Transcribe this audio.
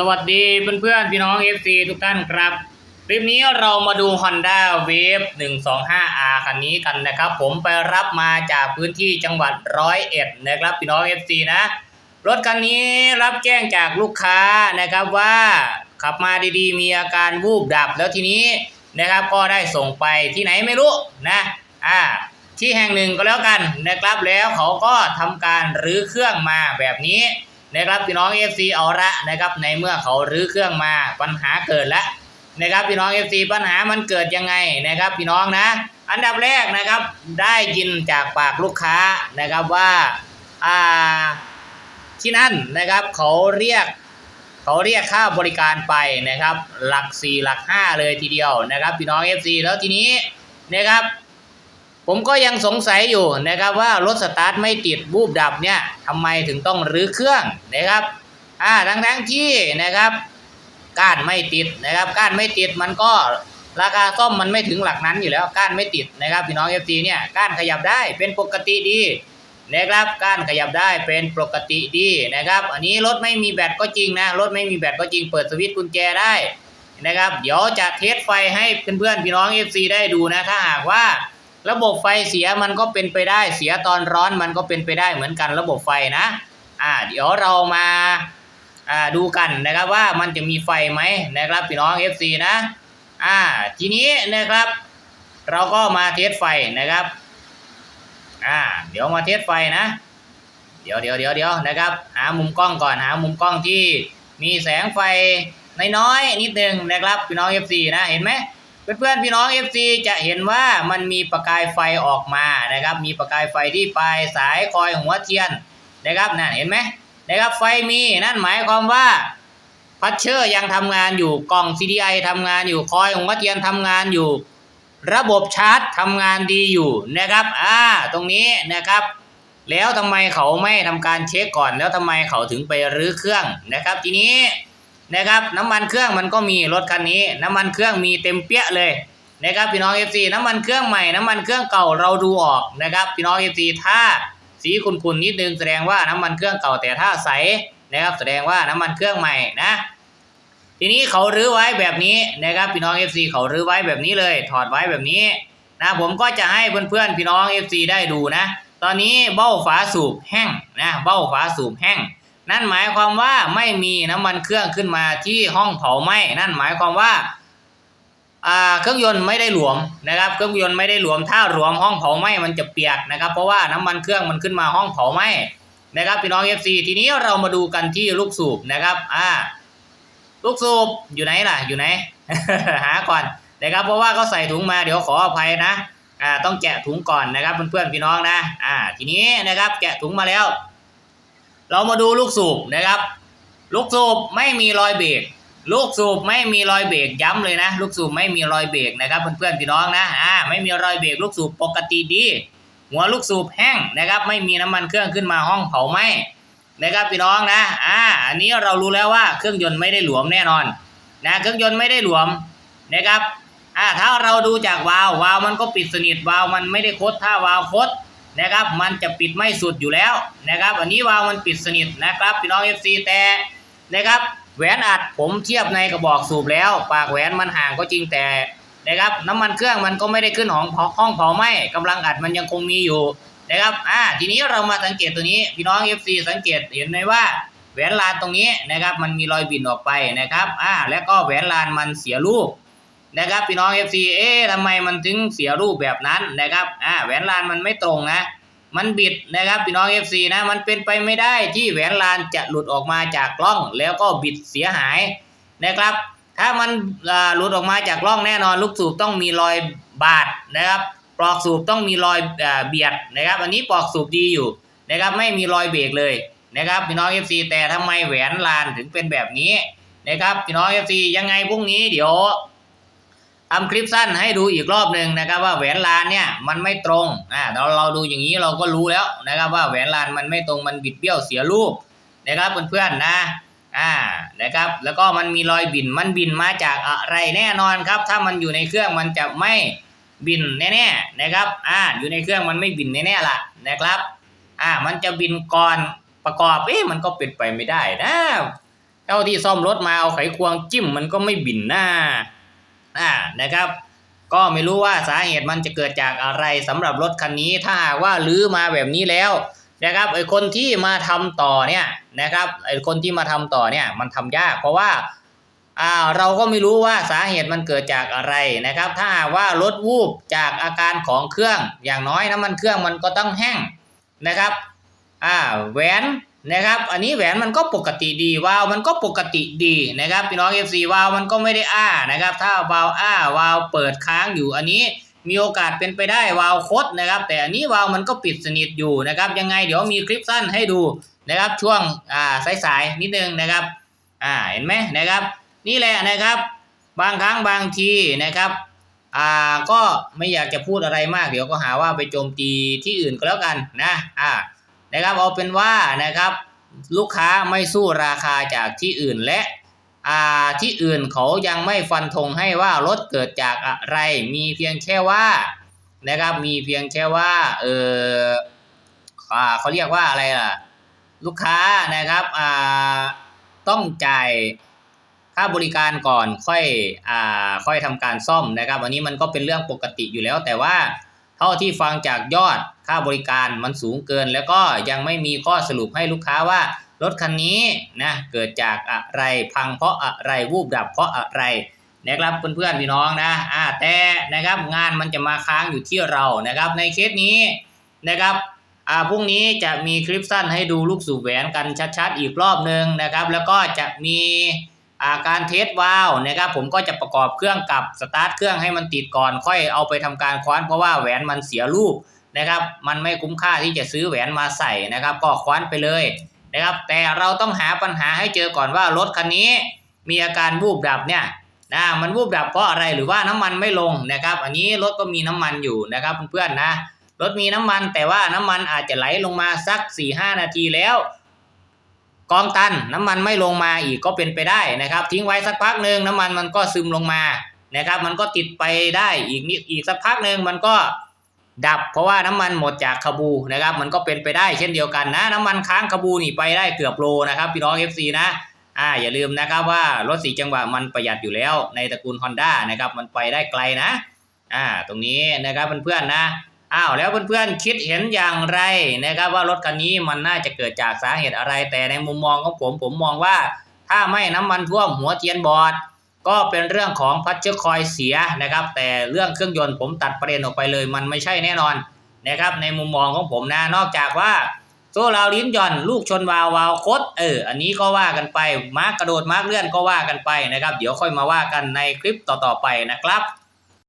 สวัสดีเพื่อนๆพี่น้อง FC ทุกท่านครับ คลิปนี้เรามาดู Honda Wave 125R คันนี้กันนะครับ ผมไปรับมาจากพื้นที่จังหวัดร้อยเอ็ดนะครับพี่น้อง FC นะ รถคันนี้รับแจ้งจากลูกค้านะครับว่าขับมาดีๆ มีอาการวูบดับแล้วทีนี้นะครับก็ได้ส่งไปที่ไหนไม่รู้นะอ่าที่แห่งหนึ่งก็แล้วกันนะครับแล้วเขาก็ทำการรื้อเครื่องมาแบบนี้ นะครับพี่น้อง FC เอาละนะครับในเมื่อเขารื้อเครื่องมาปัญหาเกิดแล้วนะครับพี่น้อง FC ปัญหามันเกิดยังไงนะครับพี่น้องนะ อันดับแรกนะครับได้ยินจากปากลูกค้านะครับว่าอ่าที่นั่นนะครับเขาเรียกเขาเรียกค่าบริการไปนะครับ หลักสี่หลักห้าเลยทีเดียวนะครับ พี่น้อง FC แล้วทีนี้นะครับ ผมก็ยังสงสัยอยู่นะครับว่ารถสตาร์ทไม่ติดบูบดับเนี่ยทำไมถึงต้องรื้อเครื่องนะครับอ่าทั้งทั้งที่นะครับก้านไม่ติดนะครับก้านไม่ติดมันก็ราคาซ่อมมันไม่ถึงหลักนั้นอยู่แล้วก้านไม่ติดนะครับพี่น้อง FC เนี่ยก้านขยับได้เป็นปกติดีนะครับก้านขยับได้เป็นปกติดีนะครับ อันนี้รถไม่มีแบตก็จริงนะรถไม่มีแบตก็จริงเปิดสวิตช์กุญแจได้นะครับ เดี๋ยวจะเทสไฟให้เพื่อนๆพี่น้อง FC ได้ดูนะถ้าหากว่า ระบบไฟเสียมันก็เป็นไปได้ เสียตอนร้อนมันก็เป็นไปได้เหมือนกันระบบไฟนะอ่าเดี๋ยวเรามาอ่าดูกันนะครับว่ามันจะมีไฟไหมนะครับพี่น้อง FC นะอ่าทีนี้นะครับ เราก็มาเทสไฟนะครับอ่าเดี๋ยวมาเทสไฟนะ เดี๋ยวเดี๋ยวเดี๋ยวเดี๋ยวนะครับ หามุมกล้องก่อนหามุมกล้องที่มีแสงไฟน้อยๆนิดนึงนะครับพี่น้อง FC นะเห็นไหม เพื่อนๆพี่น้อง FC จะเห็นว่ามันมีประกายไฟออกมานะครับ มีประกายไฟที่ปลายสายคอยหัวเทียนนะครับนั่นเห็นไหมนะครับไฟมีนั่นหมายความว่าพัชเชอร์ยังทำงานอยู่กล่อง CDI ทำงานอยู่คอยหัวเทียนทำงานอยู่ ระบบชาร์จทำงานดีอยู่นะครับอ่าตรงนี้นะครับ แล้วทำไมเขาไม่ทำการเช็คก่อน แล้วทำไมเขาถึงไปรื้อเครื่องนะครับ ทีนี้ นะครับน้ำมันเครื่องมันก็มีรถคันนี้ น้ำมันเครื่องมีเต็มเปี้ยเลยนะครับพี่น้อง FC น้ำมันเครื่องใหม่น้ำมันเครื่องเก่าเราดูออกนะครับพี่น้อง FC ถ้าสีขุ่นๆนิดนึงแสดงว่าน้ำมันเครื่องเก่าแต่ถ้าใสนะครับแสดงว่าน้ำมันเครื่องใหม่นะทีนี้เขารื้อไว้แบบนี้นะครับพี่น้อง FC เขารื้อไว้แบบนี้เลย ถอดไว้แบบนี้นะผมก็จะให้เพื่อนๆพี่น้อง FC ได้ดูนะ ตอนนี้เบ้าฝาสูบแห้งนะเบ้าฝาสูบแห้ง นั่นหมายความว่าไม่มีน้ำมันเครื่องขึ้นมาที่ห้องเผาไหม้นั่นหมายความว่าเครื่องยนต์ไม่ได้หลวมนะครับ เครื่องยนต์ไม่ได้หลวม ถ้าหลวมห้องเผาไหม้มันจะเปียกนะครับ เพราะว่าน้ำมันเครื่องมันขึ้นมาห้องเผาไหม้นะครับพี่น้อง FC ทีนี้เรามาดูกันที่ลูกสูบนะครับอ่าลูกสูบอยู่ไหนล่ะอยู่ไหน หาก่อนนะครับ เพราะว่าเขาใส่ถุงมาเดี๋ยวขออภัยนะอ่าต้องแกะถุงก่อนนะครับเพื่อนๆพี่น้องนะอ่าทีนี้นะครับแกะถุงมาแล้ว เรามาดูลูกสูบนะครับ ลูกสูบไม่มีรอยเบรกลูกสูบไม่มีรอยเบรกย้ำเลยนะ ลูกสูบไม่มีรอยเบรกนะครับเพื่อนๆพี่น้องนะอ่าไม่มีรอยเบรกลูกสูบปกติดี หัวลูกสูบแห้งนะครับ ไม่มีน้ำมันเครื่องขึ้นมาห้องเผาไหมนะครับพี่น้องนะอ่าอันนี้เรารู้แล้วว่าเครื่องยนต์ไม่ได้หลวมแน่นอนนะเครื่องยนต์ไม่ได้หลวมนะครับอ่าถ้าเราดูจากวาล์ววาล์วมันก็ปิดสนิทวาล์วมันไม่ได้คดถ้าวาล์วคด นะครับ มันจะปิดไม่สุดอยู่แล้วนะครับ อันนี้วาวมันปิดสนิทนะครับพี่น้อง FC แต่นะครับแหวนอัดผมเทียบในกระบอกสูบแล้ว ปากแหวนมันห่างก็จริงแต่นะครับน้ำมันเครื่องมันก็ไม่ได้ขึ้นห้องห้องเผาไหม้กำลังอัดมันยังคงมีอยู่นะครับอ่าทีนี้เรามาสังเกตตัวนี้พี่น้อง FC สังเกตเห็นไหมว่าแหวนลานตรงนี้นะครับมันมีรอยบินออกไปนะครับอ่าแล้วก็แหวนลานมันเสียรูป นะครับพี่น้อง FC เอ๊ะทำไมมันถึงเสียรูปแบบนั้นนะครับอ่าแหวนลานมันไม่ตรงนะมันบิดนะครับพี่น้อง FC นะมันเป็นไปไม่ได้ที่แหวนลานจะหลุดออกมาจากกล้องแล้วก็บิดเสียหายนะครับ ถ้ามันหลุดออกมาจากกล้องแน่นอนลูกสูบต้องมีรอยบาดนะครับปลอกสูบต้องมีรอยเบียดนะครับอันนี้ปลอกสูบดีอยู่นะครับไม่มีรอยเบรกเลยนะครับพี่น้อง FC แต่ทำไมแหวนลานถึงเป็นแบบนี้นะครับพี่น้อง FC ยังไงพรุ่งนี้เดี๋ยว ทำคลิปสั้นให้ดูอีกรอบหนึ่งนะครับว่าแหวนลานเนี่ยมันไม่ตรงอ่าเราเราดูอย่างนี้เราก็รู้แล้วนะครับว่าแหวนลานมันไม่ตรงมันบิดเบี้ยวเสียรูปนะครับเพื่อนๆนะอ่านะครับแล้วก็มันมีรอยบินมันบินมาจากอะไรแน่นอนครับ ถ้ามันอยู่ในเครื่องมันจะไม่บินแน่ๆนะครับอ่าอยู่ในเครื่องมันไม่บินแน่ๆล่ะนะครับอ่ามันจะบินก่อนประกอบเอ๊ะมันก็เป็นไปไม่ได้นะเจ้าที่ซ่อมรถมาเอาไขควงจิ้มมันก็ไม่บินน้า นะครับ ก็ไม่รู้ว่าสาเหตุมันจะเกิดจากอะไรสำหรับรถคันนี้ถ้าหากว่าลื้อมาแบบนี้แล้วนะครับไอคนที่มาทำต่อเนี่ยนะครับไอคนที่มาทำต่อเนี่ยมันทำยาก เพราะว่าอ่าเราก็ไม่รู้ว่าสาเหตุมันเกิดจากอะไรนะครับ ถ้าหากว่ารถวูบจากอาการของเครื่องอย่างน้อยน้ำมันเครื่องมันก็ต้องแห้งนะครับอ่าแหวน นะครับ อันนี้แหวนมันก็ปกติดีวาวมันก็ปกติดีนะครับพี่น้อง FC วาวมันก็ไม่ได้อ้านะครับ ถ้าวาวอ้าวาวเปิดค้างอยู่อันนี้มีโอกาสเป็นไปได้วาวคดนะครับ แต่อันนี้วาวมันก็ปิดสนิทอยู่นะครับ ยังไงเดี๋ยวมีคลิปสั้นให้ดูนะครับ ช่วงอ่าสายๆนิดนึงนะครับอ่าเห็นไหมนะครับ นี่แหละนะครับ บางครั้งบางทีนะครับอ่าก็ไม่อยากจะพูดอะไรมาก เดี๋ยวก็หาว่าไปโจมตีที่อื่นก็แล้วกันนะอ่า นะครับเอาเป็นว่านะครับลูกค้าไม่สู้ราคาจากที่อื่นและอ่าที่อื่นเขายังไม่ฟันธงให้ว่ารถเกิดจากอะไร มีเพียงแค่ว่านะครับมีเพียงแค่ว่าเอออ่าเขาเรียกว่าอะไรล่ะ ลูกค้านะครับอ่าต้องจ่ายค่าบริการก่อนค่อยอ่าค่อยทำการซ่อมนะครับ อันนี้มันก็เป็นเรื่องปกติอยู่แล้วแต่ว่า เท่าที่ฟังจากยอดค่าบริการมันสูงเกิน แล้วก็ยังไม่มีข้อสรุปให้ลูกค้าว่ารถคันนี้นะเกิดจากอะไรพังเพราะอะไรวูบดับเพราะอะไรนะครับเพื่อนๆพี่น้องนะอ่าแต่นะครับงานมันจะมาค้างอยู่ที่เรานะครับในเคสนี้นะครับอ่าพรุ่งนี้จะมีคลิปสั้นให้ดูลูกสูบแหวนกันชัดๆ อีกรอบหนึ่งนะครับ แล้วก็จะมีาการเทสวาล์วนะครับผมก็จะประกอบเครื่องกับสตาร์ทเครื่องให้มันติดก่อน ค่อยเอาไปทำการคว้านเพราะว่าแหวนมันเสียรูปนะครับ มันไม่คุ้มค่าที่จะซื้อแหวนมาใส่นะครับ ก็คว้านไปเลยนะครับ แต่เราต้องหาปัญหาให้เจอก่อนว่ารถคันนี้ มีอาการวูบดับเนี่ยนะมันวูบดับเพราะอะไรหรือว่าน้ำมันไม่ลงนะครับ อันนี้รถก็มีน้ำมันอยู่นะครับเพื่อนๆนะรถมีน้ำมันแต่ว่าน้ำมันอาจจะไหลลงมาสัก4-5หนาทีแล้ว กองตันน้ำมันไม่ลงมาอีกก็เป็นไปได้นะครับ ทิ้งไว้สักพักหนึ่งน้ำมันมันก็ซึมลงมานะครับ มันก็ติดไปได้อีกนิดอีกสักพักหนึ่งมันก็ดับเพราะว่าน้ำมันหมดจากคาบูนะครับ มันก็เป็นไปได้เช่นเดียวกันนะ น้ำมันค้างคาบูนี่ไปได้เกือบโลนะครับพี่น้อง FC นะอ่าอย่าลืมนะครับว่ารถสีจังหวะมันประหยัดอยู่แล้วในตระกูล Honda นะครับมันไปได้ไกลนะอ่าตรงนี้นะครับเพื่อนๆนะ อ้าวแล้วเพื่อนๆคิดเห็นอย่างไรนะครับว่ารถคันนี้มันน่าจะเกิดจากสาเหตุอะไร แต่ในมุมมองของผมผมมองว่า ถ้าไม่น้ำมันท่วมหัวเทียนบอด ก็เป็นเรื่องของพัชเชอร์คอยเสียนะครับ แต่เรื่องเครื่องยนต์ผมตัดประเด็นออกไปเลย มันไม่ใช่แน่นอนนะครับ ในมุมมองของผมนะนอกจากว่าโซ่ราวลิ้นย่อน ลูกชนวาววาวคดเอออันนี้ก็ว่ากันไปมาร์กกระโดดมาร์กเลื่อนก็ว่ากันไปนะครับ เดี๋ยวค่อยมาว่ากันในคลิปต่อๆไปนะครับ